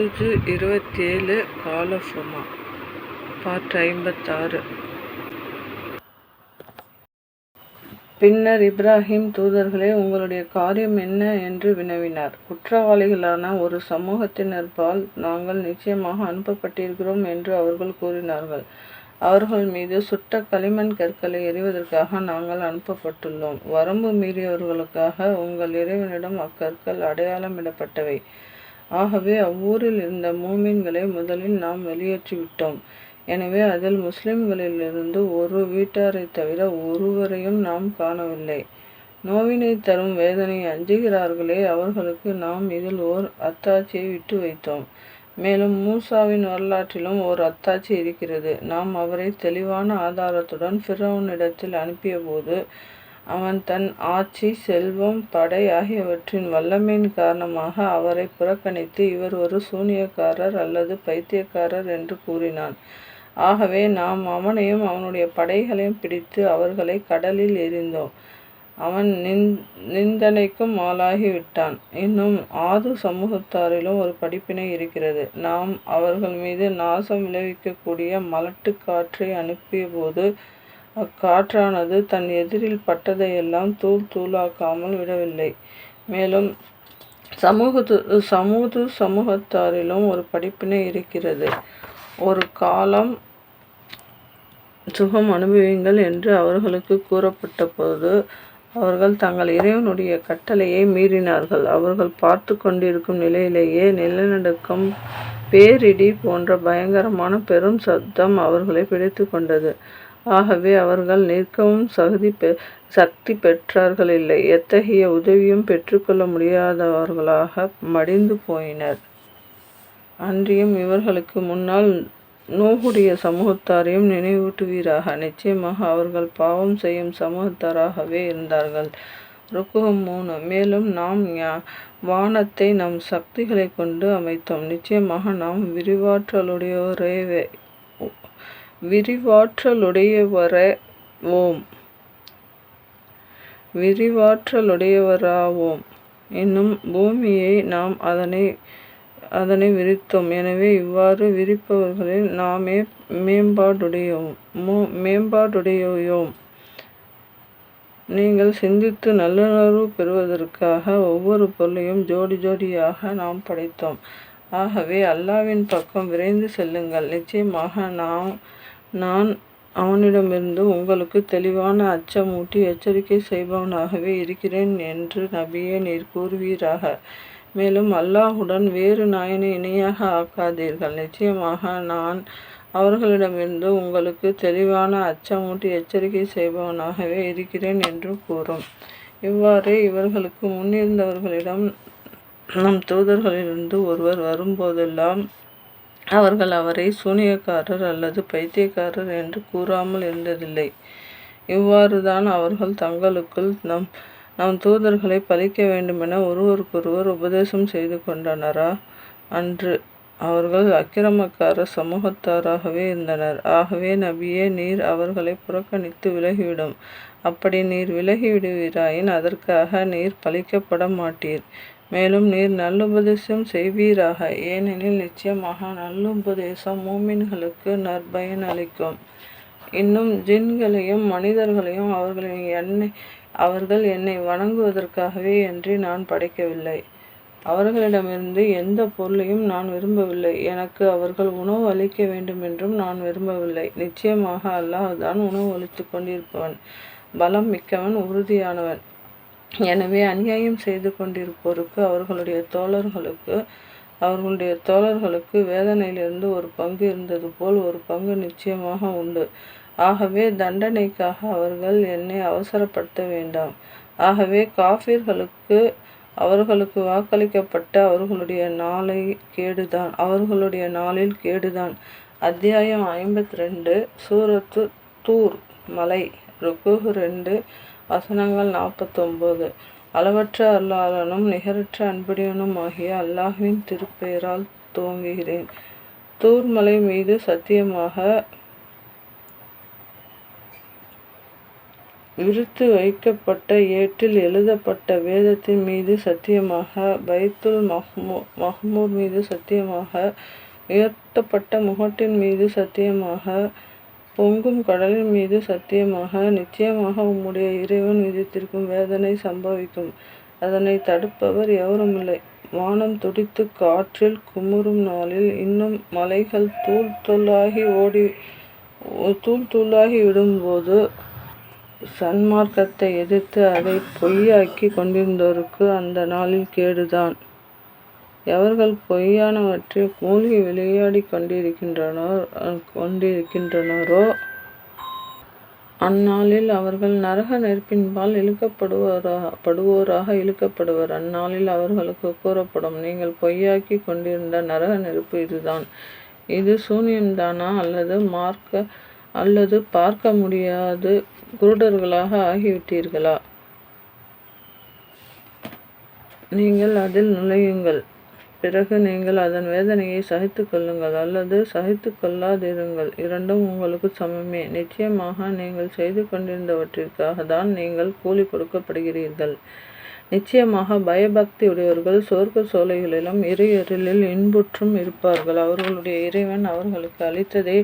இது இருபத்தேழு காலஃபொமா பார்ட் ஐம்பத்தாறு. பின்னர் இப்ராஹிம் தூதர்களே உங்களுடைய காரியம் என்ன என்று வினவினார். குற்றவாளிகளான ஒரு சமூகத்தினர்பால் நாங்கள் நிச்சயமாக அனுப்பப்பட்டிருக்கிறோம் என்று அவர்கள் கூறினார்கள். அவர்கள் மீது சுட்ட களிமண் கற்களை எறிவதற்காக நாங்கள் அனுப்பப்பட்டுள்ளோம். வரம்பு மீறியவர்களுக்காக உங்கள் இறைவனிடம் அக்கற்கள் அடையாளமிடப்பட்டவை. ஆகவே அவ்வூரில் இருந்த மூமின்களை முதலில் நாம் வெளியேற்றிவிட்டோம். எனவே அதில் முஸ்லிம்களிலிருந்து ஒரு வீட்டாரைத் தவிர ஒருவரையும் நாம் காணவில்லை. நோவினை தரும் வேதனை அஞ்சுகிறார்களே அவர்களுக்கு நாம் இதில் ஓர் அத்தாட்சியை விட்டு வைத்தோம். மேலும் மூசாவின் வரலாற்றிலும் ஓர் அத்தாட்சி இருக்கிறது. நாம் அவரை தெளிவான ஆதாரத்துடன் ஃபிரௌனிடத்தில் அனுப்பியபோது அவன் தன் ஆட்சி செல்வம் படை ஆகியவற்றின் வல்லமையின் காரணமாக அவரை புறக்கணித்து இவர் ஒரு சூனியக்காரர் அல்லது பைத்தியக்காரர் என்று கூறினான். ஆகவே நாம் அவனையும் அவனுடைய படைகளையும் பிடித்து அவர்களை கடலில் எறிந்தோம். அவன் நிந் நிந்தனைக்கும் ஆளாகிவிட்டான். இன்னும் ஆது சமூகத்தாரிலும் ஒரு படிப்பினை இருக்கிறது. நாம் அவர்கள் மீது நாசம் விளைவிக்கக்கூடிய மலட்டு காற்றை அனுப்பியபோது அக்காற்றானது தன் எதிரில் பட்டதையெல்லாம் தூள் தூளாக்காமல் விடவில்லை. மேலும் சமூகத்து சமூது சமூகத்தாரிலும் ஒரு படிப்பினை இருக்கிறது. ஒரு காலம் சுகம் அனுபவியுங்கள் என்று அவர்களுக்கு கூறப்பட்ட போது அவர்கள் தங்கள் இறைவனுடைய கட்டளையை மீறினார்கள். அவர்கள் பார்த்து கொண்டிருக்கும் நிலையிலேயே நிலநடுக்கம் பேரிடி போன்ற பயங்கரமான பெரும் சத்தம் அவர்களை பிடித்து கொண்டது. ஆகவே அவர்கள் நிற்கவும் சகுதி பெ சக்தி பெற்றார்கள் இல்லை எத்தகைய உதவியும் பெற்றுக்கொள்ள முடியாதவர்களாக மடிந்து போயினர். அன்றியும் இவர்களுக்கு முன்னால் நோகுடைய சமூகத்தாரையும் நினைவூட்டுவீராக. நிச்சயமாக அவர்கள் பாவம் செய்யும் சமூகத்தாராகவே இருந்தார்கள். ருக்குகம் மூணு. மேலும் நாம் வானத்தை நம் சக்திகளை கொண்டு அமைத்தோம். நிச்சயமாக நாம் விரிவாற்றலுடையோரேவே விரிவாற்றலுடையவரே ஓம் விரிவாற்றலுடையவராவோம் இன்னும் பூமியை நாம் அதனை அதனை விரித்தோம். எனவே இவ்வாறு விரிப்பவர்களில் நாமே மேம்பாடுடையோம். நீங்கள் சிந்தித்து நல்லுணர்வு பெறுவதற்காக ஒவ்வொரு பொருளையும் ஜோடி ஜோடியாக நாம் படைத்தோம். ஆகவே அல்லாவின் பக்கம் விரைந்து செல்லுங்கள். நிச்சயமாக நாம் நான் அவனிடமிருந்து உங்களுக்கு தெளிவான அச்சமூட்டி எச்சரிக்கை செய்பவனாகவே இருக்கிறேன் என்று நபியே நீர் கூறுவீராக. மேலும் அல்லாஹுடன் வேறு நாயனை இணையாக ஆக்காதீர்கள் நிச்சயமாக நான் அவர்களிடமிருந்து உங்களுக்கு தெளிவான அச்சமூட்டி எச்சரிக்கை செய்பவனாகவே இருக்கிறேன் என்று கூறும் இவ்வாறு இவர்களுக்கு முன்னிருந்தவர்களிடம் நம் தூதர்களிலிருந்து ஒருவர் வரும்போதெல்லாம் அவர்கள் அவரை சூனியக்காரர் அல்லது பைத்தியக்காரர் என்று கூறாமல் இருந்ததில்லை இவ்வாறுதான் அவர்கள் தங்களுக்குள் நம் நம் தூதர்களை பழிக்க வேண்டுமென ஒருவருக்கொருவர் உபதேசம் செய்து கொண்டனரா? அன்று அவர்கள் அக்கிரமக்கார சமூகத்தாராகவே இருந்தனர். ஆகவே நபியே நீர் அவர்களை புறக்கணித்து விலகிவிடும். அப்படி நீர் விலகிவிடுவீராயின் அதற்காக நீர் பழிக்கப்பட மாட்டீர். மேலும் நீர் நல்லுபதேசம் செய்வீராக ஏனெனில் நிச்சயமாக நல்லுபதேசம் மூமின்களுக்கு நற்பயன் அளிக்கும். இன்னும் ஜின்களையும் மனிதர்களையும் அவர்களின் எண்ணெய் அவர்கள் என்னை வணங்குவதற்காகவே என்று நான் படைக்கவில்லை. அவர்களிடமிருந்து எந்த பொருளையும் நான் விரும்பவில்லை. எனக்கு அவர்கள் உணவு அளிக்க வேண்டுமென்றும் நான் விரும்பவில்லை. நிச்சயமாக அல்லாஹ் தான் உணவு அளித்துக் கொண்டிருப்பவன் பலம் மிக்கவன் உறுதியானவன். எனவே அநியாயம் செய்து கொண்டிருப்போருக்கு அவர்களுடைய தோழர்களுக்கு அவர்களுடைய தோழர்களுக்கு வேதனையிலிருந்து ஒரு பங்கு இருந்தது போல் ஒரு பங்கு நிச்சயமாக உண்டு. ஆகவே தண்டனைக்காக அவர்கள் என்னை அவசரப்படுத்த வேண்டாம். ஆகவே காஃபிர்களுக்கு அவர்களுக்கு வாக்களிக்கப்பட்ட அவர்களுடைய நாளை கேடுதான் அவர்களுடைய நாளில் கேடுதான். அத்தியாயம் ஐம்பத்தி சூரத்து தூர் மலை ருக்கு ரெண்டு வசனங்கள் நாற்பத்தொம்போது அளவற்ற அல்லாளனும் நிகரற்ற அன்புடையனும் ஆகிய அல்லாஹின் திருப்பெயரால் துவங்குகிறேன். தூர்மலை மீது சத்தியமாக விரித்து வைக்கப்பட்ட ஏட்டில் எழுதப்பட்ட வேதத்தின் மீது சத்தியமாக பைத்துல் மஹ்மூ மஹ்மூர் மீது சத்தியமாக உயர்த்தப்பட்ட முகட்டின் மீது சத்தியமாக பொங்கும் கடலின் மீது சத்தியமாக நிச்சயமாக உம்முடைய இறைவன் விதித்திருக்கும் வேதனை சம்பவிக்கும். அதனை தடுப்பவர் எவருமில்லை. வானம் துடித்து காற்றில் குமுறும் நாளில் இன்னும் மலைகள் தூள் தூளாகி ஓடி தூள் தூளாகி விடும்போது சன்மார்க்கத்தை எதிர்த்து அதை பொய்யாக்கி கொண்டிருந்தோருக்கு அந்த நாளில் கேடுதான். எவர்கள் பொய்யானவற்றை மூழ்கி விளையாடிக் கொண்டிருக்கின்றனோ கொண்டிருக்கின்றனரோ அந்நாளில் அவர்கள் நரக நெருப்பின்பால் இழுக்கப்படுவோராக படுவோராக இழுக்கப்படுவர். அந்நாளில் அவர்களுக்கு கூறப்படும் நீங்கள் பொய்யாக்கிக் கொண்டிருந்த நரக நெருப்பு இதுதான். இது சூன்யம்தானா அல்லது மார்க்க அல்லது பார்க்க முடியாது குருடர்களாக ஆகிவிட்டீர்களா? நீங்கள் அதில் நுழையுங்கள். பிறகு நீங்கள் அதன் வேதனையை சகித்து கொள்ளுங்கள் அல்லது சகித்து கொள்ளாதிருங்கள் இரண்டும் உங்களுக்கு சமமே. நிச்சயமாக நீங்கள் செய்து கொண்டிருந்தவற்றிற்காக தான் நீங்கள் கூலி கொடுக்கப்படுகிறீர்கள். நிச்சயமாக பயபக்தி உடையவர்கள் சொர்க்க சோலைகளிலும் இறையருளில் இன்புற்றும் இருப்பார்கள். அவர்களுடைய இறைவன் அவர்களுக்கு அளித்ததை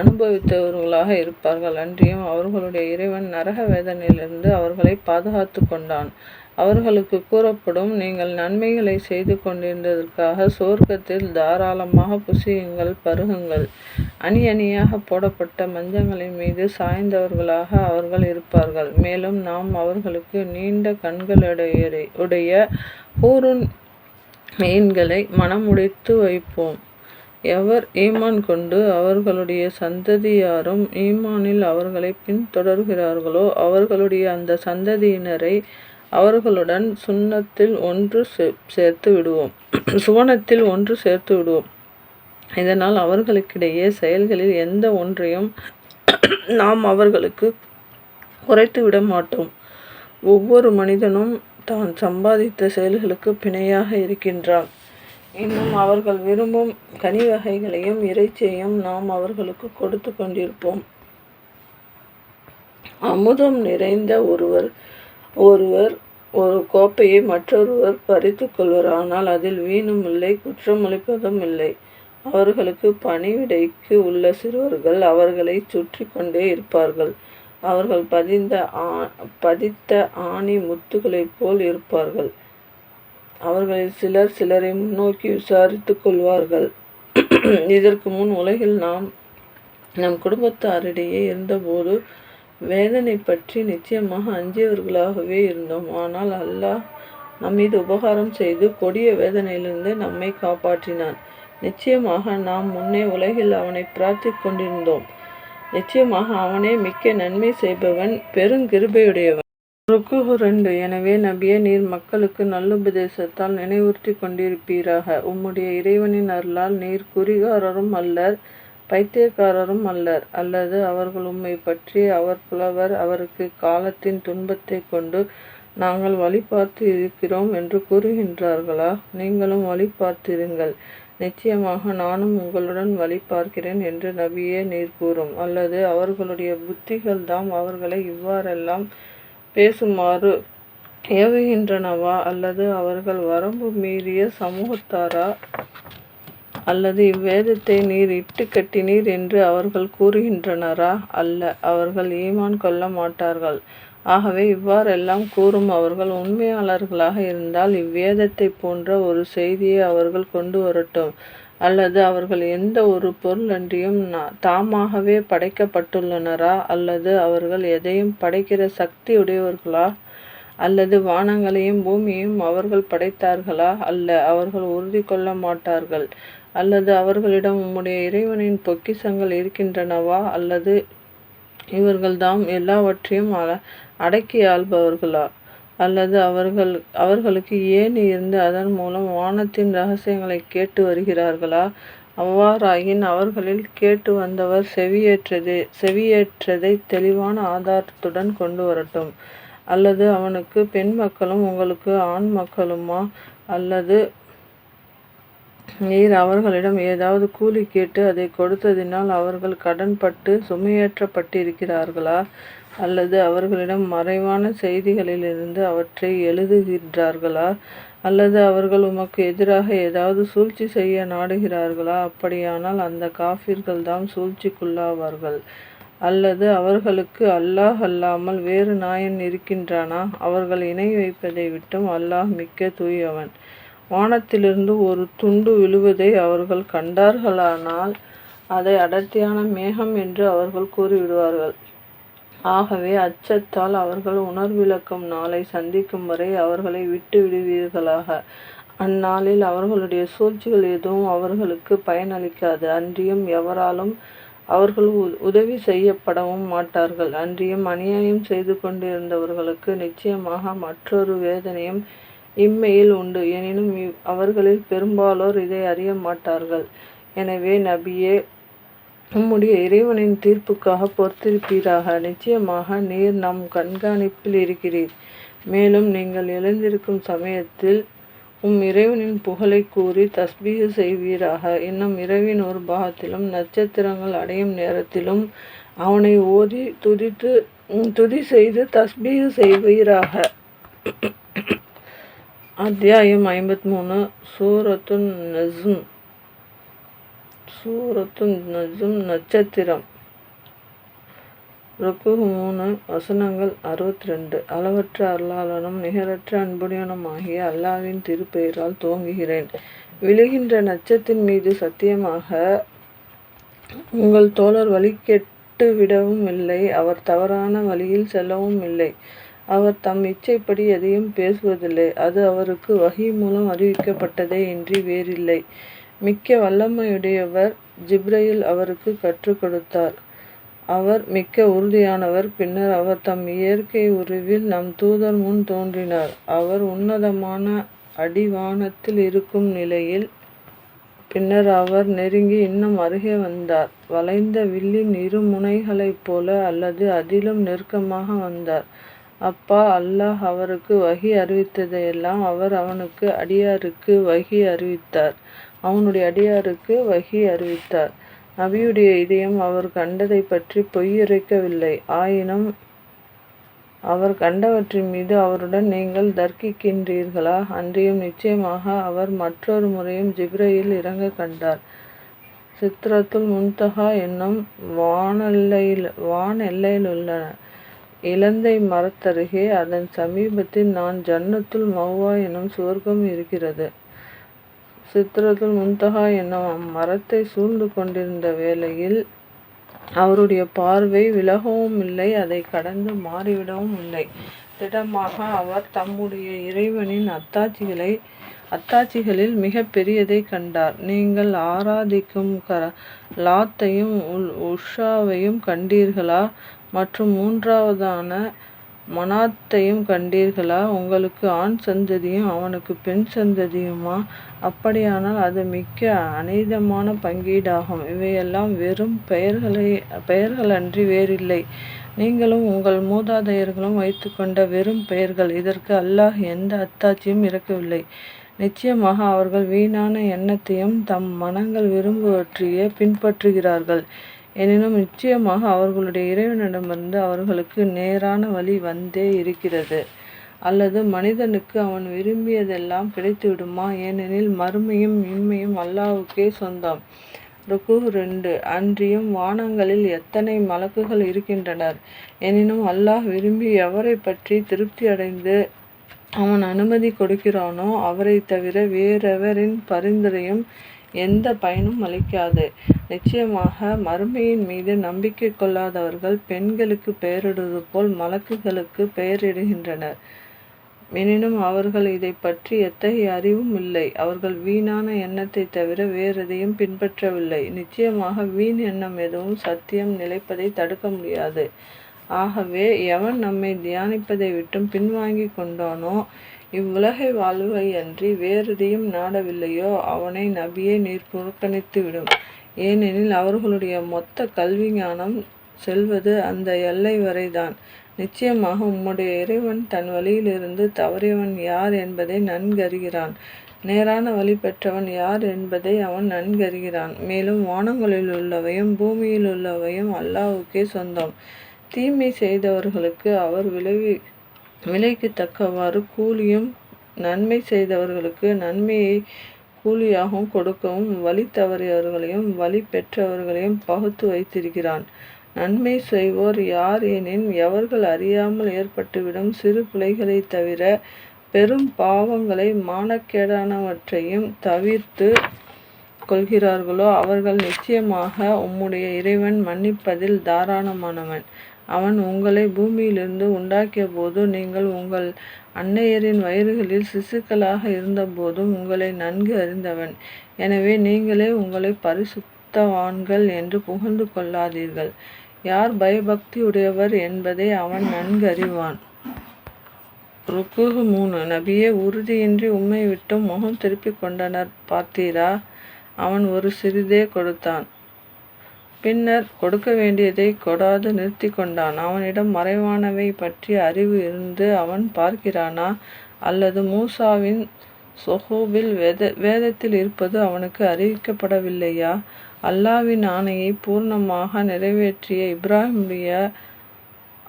அனுபவித்தவர்களாக இருப்பார்கள். அன்றியும் அவர்களுடைய இறைவன் நரக வேதனையிலிருந்து அவர்களை பாதுகாத்துக் கொண்டான். அவர்களுக்கு கூறப்படும் நீங்கள் நன்மைகளை செய்து கொண்டிருந்ததற்காக சோர்க்கத்தில் தாராளமாக புசியுங்கள் பருகுங்கள். அணி அணியாகப் போடப்பட்ட மஞ்சங்களின் மீது சாய்ந்தவர்களாக அவர்கள் இருப்பார்கள். மேலும் நாம் அவர்களுக்கு நீண்ட கண்களுடைய உடைய ஹூருன் மீன்களை மனமுடைத்து வைப்போம். எவர் ஈமான் கொண்டு அவர்களுடைய சந்ததியாரும் ஈமானில் அவர்களை பின்தொடர்கிறார்களோ அவர்களுடைய அந்த சந்ததியினரை அவர்களுடன் சுண்ணத்தில் ஒன்று சேர்த்து விடுவோம். சுவனத்தில் ஒன்று சேர்த்து விடுவோம். இதனால் அவர்களுக்கிடையே செயல்களில் எந்த ஒன்றையும் நாம் அவர்களுக்கு குறைத்து விட மாட்டோம். ஒவ்வொரு மனிதனும் தான் சம்பாதித்த செயல்களுக்கு பிணையாக இருக்கின்றான். இன்னும் அவர்கள் விரும்பும் கனி வகைகளையும் இறைச்சியையும் நாம் அவர்களுக்கு கொடுத்து கொண்டிருப்போம். அமுதம் நிறைந்த ஒருவர் ஒருவர் ஒரு கோப்பையை மற்றொருவர் பறித்துக் கொள்வர். ஆனால் அதில் வீணும் இல்லை குற்றமளிப்பதும் இல்லை. அவர்களுக்கு பணிவிடைக்கு உள்ள சிறுவர்கள் அவர்களை சுற்றி கொண்டே இருப்பார்கள். அவர்கள் பதிந்த ஆ பதித்த ஆணி முத்துகளைப் போல் இருப்பார்கள். அவர்களில் சிலர் சிலரை முன்னோக்கி விசாரித்துக் கொள்வார்கள். இதற்கு முன் உலகில் நாம் நம் குடும்பத்தாரிடையே இருந்தபோது வேதனை பற்றி நிச்சயமாக அஞ்சியவர்களாகவே இருந்தோம். ஆனால் அல்லாஹ் நம்மீது உபகாரம் செய்து கொடிய வேதனையிலிருந்து நம்மை காப்பாற்றினான். நிச்சயமாக நாம் முன்னே உலகில் அவனை பிரார்த்தி கொண்டிருந்தோம். நிச்சயமாக அவனே மிக்க நன்மை செய்பவன் பெருங்கிருபையுடையவன். ருக்கு ரெண்டு எனவே நபிய நீர் மக்களுக்கு நல்லுபதேசத்தால் நினைவுறுத்திக் கொண்டிருப்பீராக. உம்முடைய இறைவனின் அருளால் நீர் குறிகாரரும் அல்லர் பைத்தியக்காரரும் அல்லர். அல்லது அவர்கள் உம்மை பற்றி அவர் புலவர் அவருக்கு காலத்தின் துன்பத்தைக் கொண்டு நாங்கள் வழி பார்த்து இருக்கிறோம் என்று கூறுகின்றார்களா? நீங்களும் வழி பார்த்திருங்கள். நிச்சயமாக நானும் உங்களுடன் வழி பார்க்கிறேன் என்று நபியே நீர் கூறும். அல்லது அவர்களுடைய புத்திகள்தாம் அவர்களை இவ்வாறெல்லாம் பேசுமாறு ஏவுகின்றனவா? அல்லது அவர்கள் வரம்பு மீறிய சமூகத்தாரா? அல்லது இவ்வேதத்தை நீர் இட்டு கட்டினீர் என்று அவர்கள் கூறுகின்றனரா? அல்ல அவர்கள் ஈமான் கொள்ள மாட்டார்கள். ஆகவே இவ்வாறெல்லாம் கூறும் அவர்கள் உண்மையாளர்களாக இருந்தால் இவ்வேதத்தைப் போன்ற ஒரு செய்தியை அவர்கள் கொண்டு வரட்டும். அல்லது அவர்கள் எந்த ஒரு பொருளன்றியும் தாமாகவே படைக்கப்பட்டுள்ளனரா? அல்லது அவர்கள் எதையும் படைக்கிற சக்தி உடையவர்களா? அல்லது வானங்களையும் பூமியையும் அவர்கள் படைத்தார்களா? அல்ல அவர்கள் உறுதி கொள்ள மாட்டார்கள். அல்லது அவர்களிடம் உம்முடைய இறைவனின் பொக்கிஷங்கள் இருக்கின்றனவா? அல்லது இவர்கள்தாம் எல்லாவற்றையும் அடக்கி ஆள்பவர்களா? அல்லது அவர்கள் அவர்களுக்கு ஏன் இருந்து அதன் மூலம் வானத்தின் ரகசியங்களைக் கேட்டு வருகிறார்களா? அவ்வாறாயின் அவர்களில் கேட்டு வந்தவர் செவியேற்றதே செவியேற்றதை தெளிவான ஆதாரத்துடன் கொண்டு வரட்டும். அல்லது அவனுக்கு பெண் மக்களும் உங்களுக்கு ஆண் மக்களுமா? அல்லது நீர் அவர்களிடம் ஏதாவது கூலி கேட்டு அதை கொடுத்ததினால் அவர்கள் கடன்பட்டு சுமையேற்றப்பட்டிருக்கிறார்களா? அல்லது அவர்களிடம் மறைவான செய்திகளிலிருந்து அவற்றை எழுதுகின்றார்களா அல்லது அவர்கள் உமக்கு எதிராக ஏதாவது சூழ்ச்சி செய்ய நாடுகிறார்களா அப்படியானால் அந்த காஃபிர்கள்தாம் சூழ்ச்சிக்குள்ளாவார்கள். அல்லது அவர்களுக்கு அல்லாஹ் அல்லாமல் வேறு நாயன் இருக்கின்றானா? அவர்கள் இணை வைப்பதை விட்டும் அல்லாஹ் மிக்க தூயவன். வானத்திலிருந்து ஒரு துண்டு விழுவதை அவர்கள் கண்டார்களானால் அதை அடர்த்தியான மேகம் என்று அவர்கள் கூறிவிடுவார்கள். ஆகவே அச்சத்தால் அவர்கள் உணர்விளக்கும் நாளை சந்திக்கும் வரை அவர்களை விட்டு விடுவீர்களாக. அந்நாளில் அவர்களுடைய சூழ்ச்சிகள் எதுவும் அவர்களுக்கு பயனளிக்காது. அன்றியும் எவராலும் அவர்கள் உதவி செய்யப்படவும் மாட்டார்கள். அன்றியும் அநியாயம் செய்து கொண்டிருந்தவர்களுக்கு நிச்சயமாக மற்றொரு வேதனையும் இம்மையில் உண்டு. எனினும் அவர்களில் பெரும்பாலோர் இதை அறிய மாட்டார்கள். எனவே நபியே உம்முடைய இறைவனின் தீர்ப்புக்காக பொறுத்திருப்பீராக. நிச்சயமாக நீர் நம் கண்காணிப்பில் இருக்கிறீர். மேலும் நீங்கள் எழுந்திருக்கும் சமயத்தில் உம் இறைவனின் புகழைக் கூறி தஸ்பீக செய்வீராக. இன்னும் இரவின் ஒரு பாகத்திலும் நட்சத்திரங்கள் அடையும் நேரத்திலும் அவனை ஓதி துதித்து துதி செய்து தஸ்பீக செய்வீராக. அத்தியாயம் ஐம்பத்து சூரத்துன் நஜ்ம் சூரத்துன் நஜும் நட்சத்திரம். ருக்குஹ் மூணு வசனங்கள் அறுபத்திரண்டு அளவற்ற அருளாளனும் நிகரற்ற அன்புடையனும் ஆகிய அல்லாவின் திருப்பெயரால் துவங்குகிறேன். விழுகின்ற நட்சத்தின் மீது சத்தியமாக உங்கள் தோழர் வழி கேட்டு விடவும் இல்லை அவர் தவறான வழியில் செல்லவும் இல்லை. அவர் தம் இச்சைப்படி எதையும் பேசுவதில்லை. அது அவருக்கு வகி மூலம் அறிவிக்கப்பட்டதே இன்றி வேறில்லை. மிக்க வல்லமையுடையவர் ஜிப்ரையில் அவருக்கு கற்றுக் கொடுத்தார். அவர் மிக்க உறுதியானவர். பின்னர் அவர் தம் இயற்கை உருவில் நம் தூதர் முன் தோன்றினார். அவர் உன்னதமான அடிவானத்தில் இருக்கும் நிலையில். பின்னர் அவர் நெருங்கி இன்னும் அருகே வந்தார். வளைந்த வில்லின் இரு முனைகளைப் போல அல்லது அதிலும் நெருக்கமாக வந்தார். அப்பா அல்லாஹ் அவருக்கு வகி அறிவித்ததையெல்லாம் அவர் அவனுக்கு அடியாருக்கு வகி அறிவித்தார். அவனுடைய அடியாருக்கு வகி அறிவித்தார். நபியுடைய இதயம் அவர் கண்டதைப் பற்றி பொய்யுரைக்கவில்லை. ஆயினும் அவர் கண்டவற்றின் மீது அவருடன் நீங்கள் தர்க்கிக்கின்றீர்களா? அன்றியும் நிச்சயமாக அவர் மற்றொரு முறையும் ஜிப்ரையில் இறங்கக் கண்டார். சித்ரத்துல் முன்தஹா என்னும் வானெல்லையில் வானெல்லையில் உள்ளன இலந்தை மரத்தருகே அதன் சமீபத்தில் நான் ஜன்னத்துல் மௌவா எனும் சுவர்க்கம் இருக்கிறது. சித்திரத்துள் முந்தகா என்னும் மரத்தை சூழ்ந்து கொண்டிருந்த வேளையில் அவருடைய பார்வை விலகவும் இல்லை அதை கடந்து மாறிவிடவும் இல்லை. திடமாக அவர் தம்முடைய இறைவனின் அத்தாட்சிகளில் மிக பெரியதை கண்டார். நீங்கள் ஆராதிக்கும் லாத்தையும் உஷாவையும் கண்டீர்களா? மற்றும் மூன்றாவதான மனாத்தையும் கண்டீர்களா? உங்களுக்கு ஆண் சந்ததியும் அவனுக்கு பெண் சந்ததியுமா? அப்படியானால் அது மிக்க அநீதமான பங்கீடாகும். இவையெல்லாம் வெறும் பெயர்களை பெயர்களன்றி வேறில்லை. நீங்களும் உங்கள் மூதாதையர்களும் வைத்துக்கொண்ட வெறும் பெயர்கள். இதற்கு அல்லாஹ் எந்த அத்தாட்சியும் இறக்கவில்லை. நிச்சயமாக அவர்கள் வீணான எண்ணத்தையும் தம் மனங்கள் விரும்புவற்றையே பின்பற்றுகிறார்கள். எனினும் நிச்சயமாக அவர்களுடைய இறைவனிடமிருந்து அவர்களுக்கு நேரான வழி வந்தே இருக்கிறது. அல்லது மனிதனுக்கு அவன் விரும்பியதெல்லாம் கிடைத்துவிடுமா? ஏனெனில் மறுமையும் இன்மையும் அல்லாஹ்வுக்கே சொந்தம். ருக்கு ரெண்டு அன்றியும் வானங்களில் எத்தனை மலக்குகள் இருக்கின்றனர். எனினும் அல்லாஹ் விரும்பி எவரைப் திருப்தி அடைந்து அவன் அனுமதி கொடுக்கிறானோ அவரை தவிர வேறெவரின் பரிந்துரையும் எந்த பயனும் அளிக்காது. நிச்சயமாக மறுமையின் மீது நம்பிக்கை கொள்ளாதவர்கள் பெண்களுக்கு பெயரிடுவது போல் மலக்குகளுக்கு பெயரிடுகின்றனர். எனினும் அவர்கள் இதை பற்றி எத்தகைய அறிவும் இல்லை. அவர்கள் வீணான எண்ணத்தை தவிர வேறெதையும் பின்பற்றவில்லை. நிச்சயமாக வீண் எண்ணம் எதுவும் சத்தியம் நிலைப்பதை தடுக்க முடியாது. ஆகவே எவன் நம்மை தியானிப்பதை விட்டும் பின்வாங்கிக் கொண்டானோ இவ்வுலகை வாழ்வையன்றி வேறெதையும் நாடவில்லையோ அவனை நபியே நீர் புறக்கணித்துவிடும். ஏனெனில் அவர்களுடைய மொத்த கல்வி ஞானம் செல்வது அந்த எல்லை வரைதான். நிச்சயமாக உம்முடைய இறைவன் தன் வழியிலிருந்து தவறியவன் யார் என்பதை நன்கறிகிறான். நேரான வழி பெற்றவன் யார் என்பதை அவன் நன்கறிகிறான். மேலும் வானங்களில் உள்ளவையும் பூமியில் உள்ளவையும் அல்லாவுக்கே சொந்தம். தீமை செய்தவர்களுக்கு அவர் விளைவி விலைக்கு தக்கவாறு கூலியும் நன்மை செய்தவர்களுக்கு நன்மையை கூலியாகவும் கொடுக்கவும் வழி தவறியவர்களையும் வழி பெற்றவர்களையும் பகுத்து வைத்திருக்கிறான். நன்மை செய்வோர் யார் எனின் எவர்கள் அறியாமல் ஏற்பட்டுவிடும் சிறு பிழைகளை தவிர பெரும் பாவங்களை மானக்கேடானவற்றையும் தவிர்த்து கொள்கிறார்களோ அவர்கள் நிச்சயமாக உம்முடைய இறைவன் மன்னிப்பதில் தாராளமானவன். அவன் உங்களை பூமியிலிருந்து உண்டாக்கிய போது நீங்கள் உங்கள் அன்னையரின் வயிறுகளில் சிசுக்களாக இருந்தபோதும் உங்களை நன்கு அறிந்தவன். எனவே நீங்களே உங்களை பரிசுத்தவான்கள் என்று புகழ்ந்து கொள்ளாதீர்கள். யார் பயபக்தியுடையவர் என்பதை அவன் நன்கு அறிவான். ருக்குகு மூணு. நபியே உறுதியின்றி உண்மை விட்டும் முகம் திருப்பிக் கொண்டனர் பார்த்தீரா? அவன் ஒரு சிறிதே கொடுத்தான். பின்னர் கொடுக்க வேண்டியதை கொடாது நிறுத்தி கொண்டான். அவனிடம் மறைவானவை பற்றிய அறிவு இருந்து அவன் பார்க்கிறானா? அல்லது மூசாவின் சொஹூபில் வேத வேதத்தில் இருப்பது அவனுக்கு அறிவிக்கப்படவில்லையா? அல்லாவின் ஆணையை பூர்ணமாக நிறைவேற்றிய இப்ராஹிமுடைய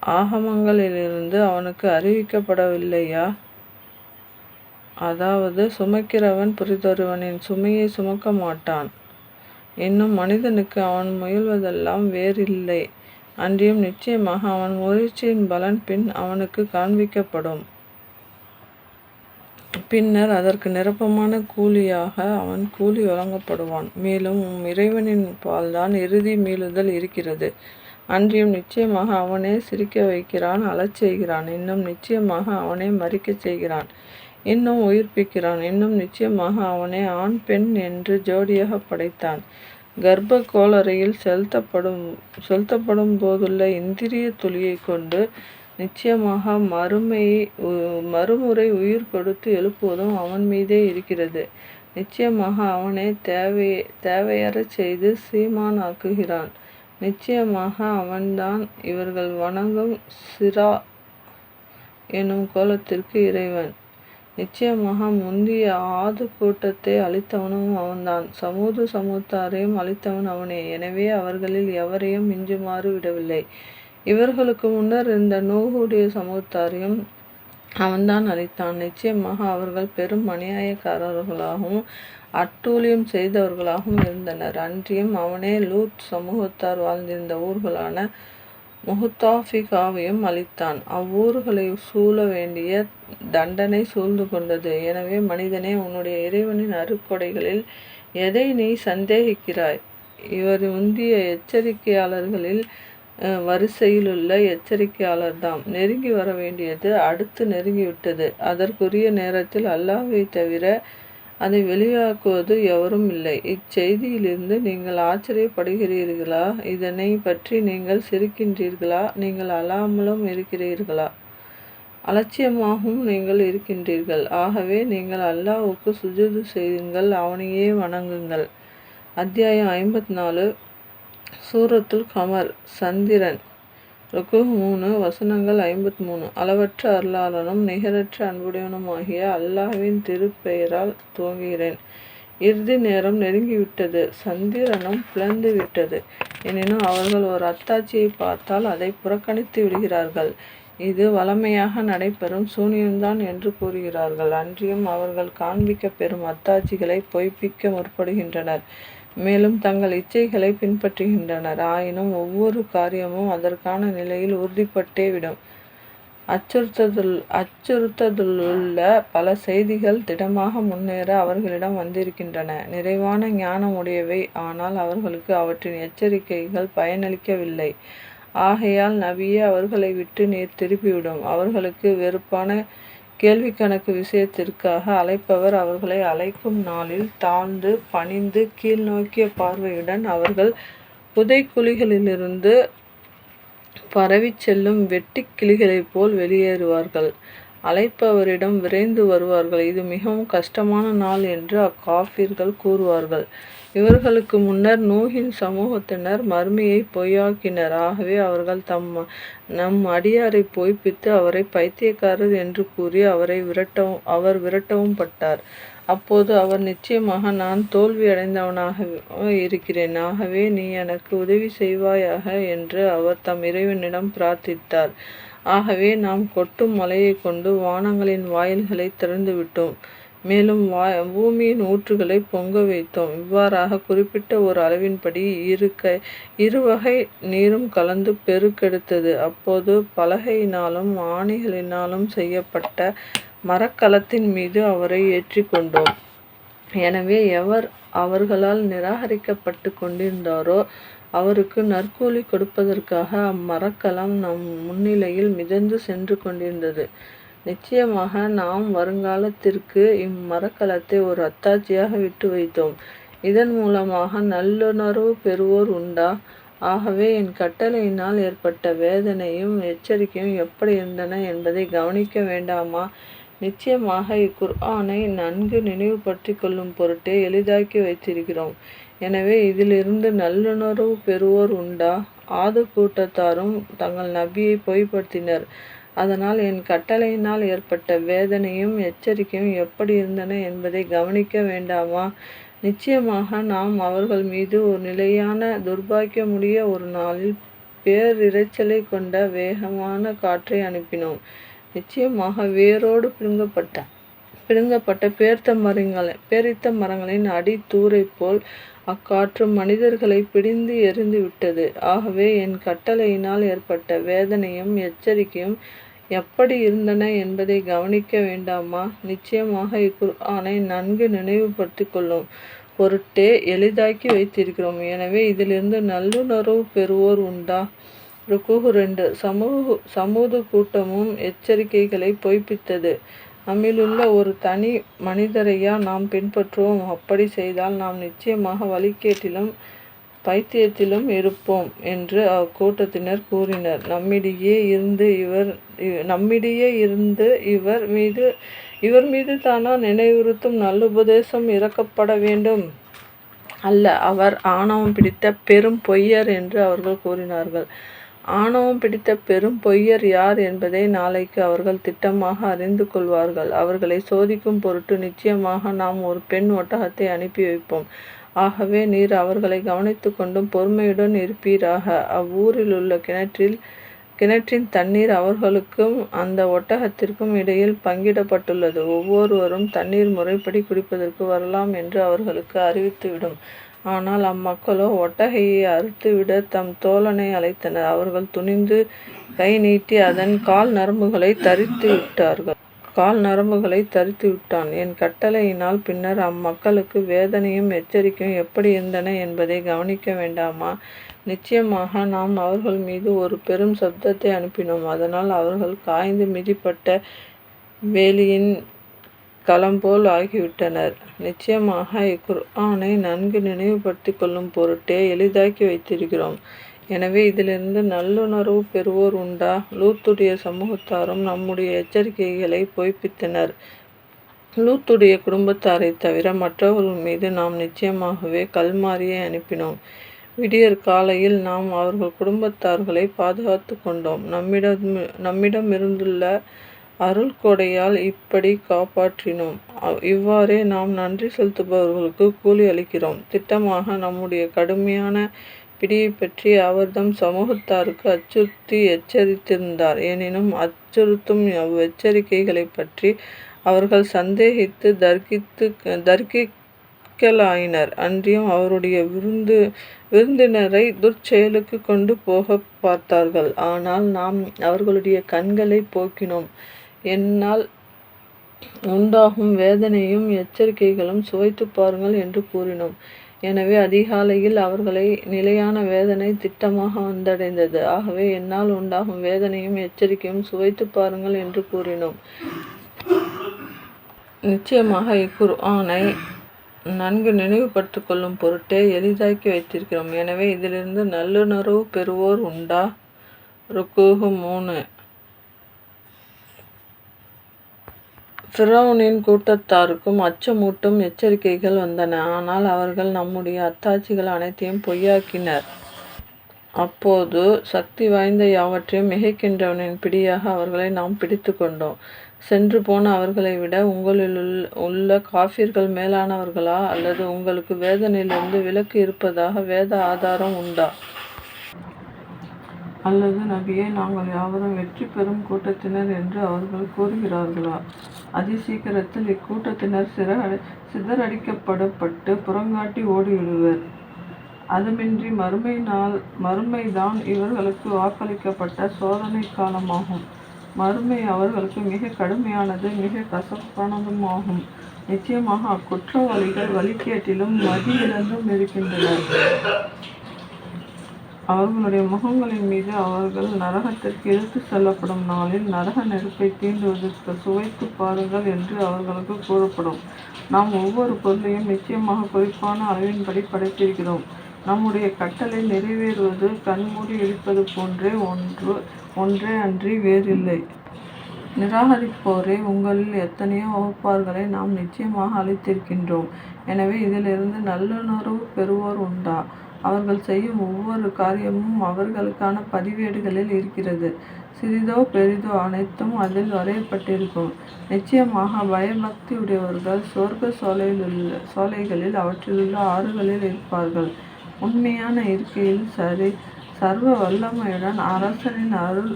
ஆகமங்களிலிருந்து அவனுக்கு அறிவிக்கப்படவில்லையா? அதாவது சுமக்கிறவன் புரிதொருவனின் சுமையை சுமக்க மாட்டான். இன்னும் மனிதனுக்கு அவன் முயல்வதெல்லாம் வேறில்லை. அன்றியும் நிச்சயமாக அவன் முயற்சியின் பலன் பின் அவனுக்கு காண்பிக்கப்படும். பின்னர் அதற்கு நிரப்பமான கூலியாக அவன் கூலி வழங்கப்படுவான். மேலும் உம் இறைவனின் பால்தான் இறுதி மீளுதல் இருக்கிறது. அன்றியும் நிச்சயமாக அவனே சிரிக்க வைக்கிறான் அலச் செய்கிறான். இன்னும் நிச்சயமாக அவனே மறிக்கச் செய்கிறான். இன்னும் உயிர்ப்பிக்கிறான். இன்னும் நிச்சயமாக அவனே ஆண் பெண் என்று ஜோடியாக படைத்தான். கர்ப்ப கோளறையில் செலுத்தப்படும் செலுத்தப்படும் போதுள்ள இந்திரிய துளியை கொண்டு நிச்சயமாக மறுமையை மறுமுறை உயிர் கொடுத்து எழுப்புவதும் அவன் மீதே இருக்கிறது. நிச்சயமாக அவனே தேவை தேவையறச் செய்து சீமானாக்குகிறான். நிச்சயமாக அவன்தான் இவர்கள் வணங்கும் சிரா எனும் கோலத்திற்கு இறைவன். நிச்சயமாக முந்திய ஆது கூட்டத்தை அழித்தவனும் அவன்தான். சமூது சமூத்தாரையும் அழித்தவன் அவனே. எனவே அவர்களில் எவரையும் மிஞ்சுமாறு விடவில்லை. இவர்களுக்கு முன்னர் இருந்த நோகுடைய சமூகத்தாரையும் அவன்தான் அளித்தான் நிச்சயமாக அவர்கள் பெரும் அநியாயக்காரர்களாகவும் அட்டூழியம் செய்தவர்களாகவும் இருந்தனர். அன்றியும் அவனே லூத் சமூகத்தார் வாழ்ந்திருந்த ஊர்களான முஹத்தாஃபிகாவையும் அளித்தான். அவ்வூர்களை சூழ வேண்டிய தண்டனை சூழ்ந்து கொண்டது. எனவே மனிதனே உன்னுடைய இறைவனின் அருக்கொடைகளில் எதை நீ சந்தேகிக்கிறாய்? இவர் முந்திய எச்சரிக்கையாளர்களில் வரிசையிலுள்ள எச்சரிக்கையாளர்தாம். நெருங்கி வர வேண்டியது அடுத்து நெருங்கிவிட்டது. அதற்குரிய நேரத்தில் அல்லாஹை தவிர அதை வெளியாக்குவது எவரும் இல்லை. இச்செய்தியிலிருந்து நீங்கள் ஆச்சரியப்படுகிறீர்களா? இதனை பற்றி நீங்கள் சிரிக்கின்றீர்களா? நீங்கள் அழாமலும் இருக்கிறீர்களா? அலட்சியமாகவும் நீங்கள் இருக்கின்றீர்கள். ஆகவே நீங்கள் அல்லாஹுக்கு சுஜுது செய்யுங்கள் அவனையே வணங்குங்கள். அத்தியாயம் ஐம்பத்தி நாலு சூரத்துல் கமர் சந்திரன். ருக்கு மூணு வசனங்கள் ஐம்பத்தி மூணு அளவற்ற அருளாளனும் நிகரற்ற அன்புடையவனுமாகிய அல்லாஹ்வின் திருப்பெயரால் துவங்குகிறேன். இறுதி நேரம் நெருங்கிவிட்டது. சந்திரனும் பிளந்து விட்டது எனினும் அவர்கள் ஒரு அத்தாட்சியை பார்த்தால் அதை புறக்கணித்து விடுகிறார்கள். இது வளமையாக நடைபெறும் சூனியம்தான் என்று கூறுகிறார்கள். அன்றியும் அவர்கள் காண்பிக்க பெறும் அத்தாட்சிகளை பொய்ப்பிக்க முற்படுகின்றனர். மேலும் தங்கள் இச்சைகளை பின்பற்றுகின்றனர். ஆயினும் ஒவ்வொரு காரியமும் அதற்கான நிலையில் உறுதிப்பட்டே விடும். அச்சுறுத்ததுள் அச்சுறுத்ததுள்ள பல செய்திகள் திடமாக முன்னேற அவர்களிடம் வந்திருக்கின்றன. நிறைவான ஞானம் உடையவை. ஆனால் அவர்களுக்கு அவற்றின் எச்சரிக்கைகள் பயனளிக்கவில்லை. ஆகையால் நபியே அவர்களை விட்டு நீர் திருப்பிவிடும். அவர்களுக்கு வெறுப்பான கேள்வி கணக்கு விஷயத்திற்காக அழைப்பவர் அவர்களை அழைக்கும் நாளில் தாழ்ந்து பணிந்து கீழ்நோக்கிய பார்வையுடன் அவர்கள் புதைக்குழிகளிலிருந்து பரவிச் செல்லும் வெட்டி கிளிகளைப் போல் வெளியேறுவார்கள். அழைப்பவரிடம் விரைந்து வருவார்கள். இது மிகவும் கஷ்டமான நாள் என்று அக்காஃபிர்கள் கூறுவார்கள். இவர்களுக்கு முன்னர் நூகின் சமூகத்தினர் மறுமையை பொய்யாக்கினர். ஆகவே அவர்கள் தம் நம் அடியாரை பொய்ப்பித்து அவரை பைத்தியக்காரர் என்று கூறி அவரை விரட்டவும் அவர் விரட்டவும் பட்டார். அப்போது அவர் நிச்சயமாக நான் தோல்வி அடைந்தவனாக இருக்கிறேன். ஆகவே நீ எனக்கு உதவி செய்வாயாக என்று அவர் தம் இறைவனிடம் பிரார்த்தித்தார். ஆகவே நாம் கொட்டும் மலையை கொண்டு வானங்களின் வாயில்களை திறந்து விட்டோம் மேலும் வா பூமியின் ஊற்றுகளை பொங்க வைத்தோம். இவ்வாறாக குறிப்பிட்ட ஒரு அளவின்படி இரு இருவகை நீரும் கலந்து பெருக்கெடுத்தது. அப்போது பலகையினாலும் ஆணிகளினாலும் செய்யப்பட்ட மரக்கலத்தின் மீது அவரை ஏற்றி கொண்டோம். எனவே எவர் அவர்களால் நிராகரிக்கப்பட்டு கொண்டிருந்தாரோ அவருக்கு நற்கூலி கொடுப்பதற்காக அம்மரக்கலம் நம் முன்னிலையில் மிதந்து சென்று கொண்டிருந்தது. நிச்சயமாக நாம் வருங்காலத்திற்கு இம்மரக்கலத்தை ஒரு அத்தாட்சியாக விட்டு வைத்தோம். இதன் மூலமாக நல்லுணர்வு பெறுவோர் உண்டா? ஆகவே என் கட்டளையினால் ஏற்பட்ட வேதனையும் எச்சரிக்கையும் எப்படி இருந்தன என்பதை கவனிக்க வேண்டாமா? நிச்சயமாக இக்குர்ஆனை நன்கு நினைவுபடுத்தி கொள்ளும் பொருட்டே எளிதாக்கி வைத்திருக்கிறோம். எனவே இதிலிருந்து நல்லுணர்வு பெறுவோர் உண்டா? ஆது கூட்டத்தாரும் தங்கள் நபியை பொய்ப்படுத்தினர். அதனால் என் கட்டளையினால் ஏற்பட்ட வேதனையும் எச்சரிக்கையும் எப்படி இருந்தன என்பதை கவனிக்க வேண்டாமா? நிச்சயமாக நாம் அவர்கள் மீது ஒரு நிலையான துர்பாக்கியமுடைய ஒரு நாளில் பேரிரைச்சலை கொண்ட வேகமான காற்றை அனுப்பினோம். நிச்சயமாக வேரோடு பிடுங்கப்பட்ட பிடுங்கப்பட்ட பேர்த்த மரங்களை பேரித்த மரங்களின் அடி தூரை போல் அக்காற்று மனிதர்களை பிடிந்து எறிந்து விட்டது ஆகவே என் கட்டளையினால் ஏற்பட்ட வேதனையும் எச்சரிக்கையும் எப்படி இருந்தன என்பதை கவனிக்க வேண்டாமா? நிச்சயமாக இக்குர்ஆனை நன்கு நினைவுபடுத்தி கொள்ளும் பொருட்டே எளிதாக்கி வைத்திருக்கிறோம். எனவே இதிலிருந்து நல்லுணர்வு பெறுவோர் உண்டா? ருக்குகு ரெண்டு. சமூக சமூக கூட்டமும் எச்சரிக்கைகளை பொய்ப்பித்தது. நம்மிலுள்ள ஒரு தனி மனிதரையா நாம் பின்பற்றுவோம்? அப்படி செய்தால் நாம் நிச்சயமாக வழிகேட்டிலும் பைத்தியத்திலும் இருப்போம் என்று அக்கூட்டத்தினர் கூறினர். நம்மிடையே இருந்து இவர் நம்மிடையே இருந்து இவர் மீது இவர் மீது தானா நினைவுறுத்தும் நல்லுபதேசம் இறக்கப்பட வேண்டும். அல்ல அவர் ஆணவம் பிடித்த பெரும் பொய்யர் என்று அவர்கள் கூறினார்கள். ஆணவம் பிடித்த பெரும் பொய்யர் யார் என்பதை நாளைக்கு அவர்கள் திட்டமாக அறிந்து கொள்வார்கள். அவர்களை சோதிக்கும் பொருட்டு நிச்சயமாக நாம் ஒரு பெண் ஒட்டகத்தை அனுப்பி வைப்போம். ஆகவே நீர் அவர்களை கவனித்து கொண்டும் பொறுமையுடன் இருப்பீராக. அவ்வூரில் உள்ள கிணற்றில் கிணற்றின் தண்ணீர் அவர்களுக்கும் அந்த ஒட்டகத்திற்கும் இடையில் பங்கிடப்பட்டுள்ளது. ஒவ்வொருவரும் தண்ணீர் முறைப்படி குடிப்பதற்கு வரலாம் என்று அவர்களுக்கு அறிவித்துவிடும். ஆனால் அம்மக்களோ ஒட்டகையை அறுத்துவிட தம் தோழனை அழைத்தனர். அவர்கள் துணிந்து கை நீட்டி அதன் கால் நரம்புகளை தரித்து விட்டார்கள் கால் நரம்புகளை தரித்து விட்டான். என் கட்டளையினால் பின்னர் அம்மக்களுக்கு வேதனையும் எச்சரிக்கையும் எப்படி இருந்தன என்பதை கவனிக்க வேண்டாமா? நிச்சயமாக நாம் அவர்கள் மீது ஒரு பெரும் சப்தத்தை அனுப்பினோம். அதனால் அவர்கள் காய்ந்து மிதிப்பட்ட வேலியின் களம்போல் ஆகிவிட்டனர். நிச்சயமாக இக்குர்ஆனை நன்கு நினைவுபடுத்தி கொள்ளும் பொருட்டே எளிதாக்கி வைத்திருக்கிறோம். எனவே இதிலிருந்து நல்லுணர்வு பெறுவோர் உண்டா? லூத்துடைய சமூகத்தாரும் நம்முடைய எச்சரிக்கைகளை பொய்ப்பித்தனர். லூத்துடைய குடும்பத்தாரை தவிர மற்றவர்கள் மீது நாம் நிச்சயமாகவே கல்மாரியை அனுப்பினோம். விடியற் காலையில் நாம் அவர்கள் குடும்பத்தார்களை பாதுகாத்து கொண்டோம். நம்மிடம் நம்மிடமிருந்துள்ள அருள் கொடையால் இப்படி காப்பாற்றினோம். இவ்வாறே நாம் நன்றி செலுத்துபவர்களுக்கு கூலி அளிக்கிறோம். திட்டமாக நம்முடைய கடுமையான பிடியை பற்றி அவர்தம் சமூகத்தாருக்கு அச்சுறுத்தி எச்சரித்திருந்தார். எனினும் அச்சுறுத்தும் எச்சரிக்கைகளை பற்றி அவர்கள் சந்தேகித்து தர்க்கிக்கலாயினர். அன்றியும் அவருடைய விருந்து விருந்தினரை துர்ச்செயலுக்கு கொண்டு போக பார்த்தார்கள். ஆனால் நாம் அவர்களுடைய கண்களை போக்கினோம். என்னால் உண்டாகும் வேதனையும் எச்சரிக்கைகளும் சுவைத்துப் பாருங்கள் என்று கூறினோம். எனவே அதிகாலையில் அவர்களை நிலையான வேதனை திட்டமாக வந்தடைந்தது. ஆகவே என்னால் உண்டாகும் வேதனையும் எச்சரிக்கையும் சுவைத்துப் பாருங்கள் என்று கூறினோம். நிச்சயமாக இக்குர்ஆனை நன்கு நினைவுபடுத்திக் கொள்ளும் பொருட்டே எளிதாக்கி வைத்திருக்கிறோம். எனவே இதிலிருந்து நல்லுணர்வு பெறுவோர் உண்டா? ருக்கூஹு மூணு ஃபிரௌனின் கூட்டத்தாருக்கும் அச்சமூட்டும் எச்சரிக்கைகள் வந்தன. ஆனால் அவர்கள் நம்முடைய அத்தாட்சிகள் அனைத்தையும் பொய்யாக்கினர். அப்போது சக்தி வாய்ந்த யாவற்றையும் மிகைக்கின்றவனின் பிடியாக அவர்களை நாம் பிடித்துக்கொண்டோம் சென்று போன அவர்களை விட உங்களில் உள்ள காஃபிர்கள் மேலானவர்களா அல்லது உங்களுக்கு வேதனையிலிருந்து விலக்கு இருப்பதாக வேத ஆதாரம் உண்டா? அல்லது நபியே நாங்கள் யாவரும் வெற்றி பெறும் கூட்டத்தினர் என்று அவர்கள் கூறுகிறார்களா? அதிசீக்கிரத்தில் இக்கூட்டத்தினர் சிற சிதறடிக்கப்படப்பட்டு புறங்காட்டி ஓடிவிடுவர். அதுமின்றி மறுமை நாள் மறுமைதான் இவர்களுக்கு வாக்களிக்கப்பட்ட சோதனைக் காலமாகும். மறுமை அவர்களுக்கு மிகக் கடுமையானது மிக கசப்பானதுமாகும். நிச்சயமாக அக்குற்றவாளிகள் வழிகேட்டிலும் மதியிழந்தும் இருக்கின்றனர். அவர்களுடைய முகங்களின் மீது அவர்கள் நரகத்திற்கு இழுத்துச் செல்லப்படும் நாளில் நரக நெருப்பை தீண்டுவதற்கு சுவைத்துப் பாருங்கள் என்று அவர்களுக்கு கூறப்படும். நாம் ஒவ்வொரு பொருளையும் நிச்சயமாக குறிப்பான அளவின்படி படைத்திருக்கிறோம். நம்முடைய கட்டளை நிறைவேறுவது கண்மூடி இடிப்பது ஒன்று ஒன்றே அன்றி வேறில்லை. நிராகரிப்போரே உங்களில் எத்தனையோ வகுப்பார்களை நாம் நிச்சயமாக அளித்திருக்கின்றோம் எனவே இதிலிருந்து நல்லுணர்வு பெறுவோர் உண்டா? அவர்கள் செய்யும் ஒவ்வொரு காரியமும் அவர்களுக்கான பதிவேடுகளில் இருக்கிறது. சிறிதோ பெரிதோ அனைத்தும் அதில் வரையப்பட்டிருக்கும். நிச்சயமாக பயபக்தி உடையவர்கள் உள்ள சோலைகளில் அவற்றிலுள்ள ஆறுகளில் இருப்பார்கள். உண்மையான இருக்கையில் சரி சர்வ வல்லமையுடன் அரசனின் அருள்